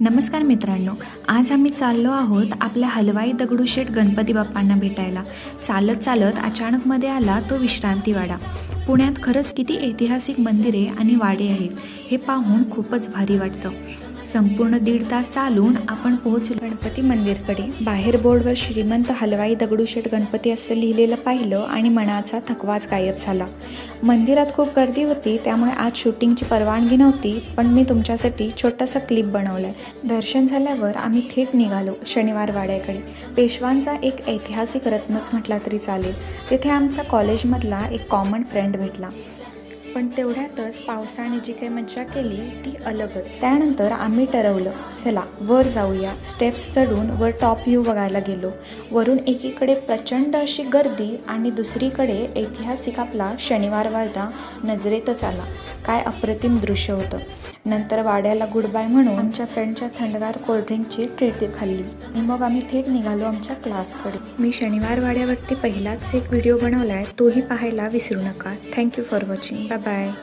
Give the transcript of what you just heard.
नमस्कार मित्रांनो आज आम्ही चाललो आहोत आपल्या हलवाई दगडूशेठ गणपती बाप्पांना भेटायला. चालत चालत अचानकमध्ये आला तो विश्रांतीवाडा. पुण्यात खरंच किती ऐतिहासिक मंदिरे आणि वाडे आहेत हे पाहून खूपच भारी वाटतं. संपूर्ण दीड तास चालून आपण पोहोचलो. गणपती मंदिरकडे. बाहेर बोर्डवर श्रीमंत हलवाई दगडूशेठ गणपती असं लिहिलेलं पाहिलं आणि मनाचा थकवाच गायब झाला. मंदिरात खूप गर्दी होती त्यामुळे आज शूटिंगची परवानगी नव्हती पण मी तुमच्यासाठी छोटासा क्लिप बनवला आहे दर्शन झाल्यावर आम्ही थेट निघालो शनिवार वाड्याकडे. पेशवांचा एक ऐतिहासिक रत्नच म्हटला तरी चालेल. तिथे आमचा कॉलेजमधला एक कॉमन फ्रेंड भेटला. पण तेवढ्यातच पावसाने जी काही मज्जा केली ती अलगच. त्यानंतर आम्ही ठरवलं चला वर जाऊया. स्टेप्स चढून वर टॉप व्ह्यू बघायला गेलो. वरून एकीकडे प्रचंड अशी गर्दी आणि दुसरीकडे ऐतिहासिक आपला शनिवार वाडा नजरेतच आला. काय अप्रतिम दृश्य होतं. नंतर वाड्याला गुड बाय म्हणून आमच्या फ्रेंडच्या थंडगार कोल्ड्रिंकची ट्रीट खाल्ली. आणि मग आम्ही थेट निघालो आमच्या क्लासकडे मी शनिवार वाड्यावरती पहिलाच एक व्हिडिओ बनवला आहे तोही पाहायला विसरू नका. Thank you for watching bye bye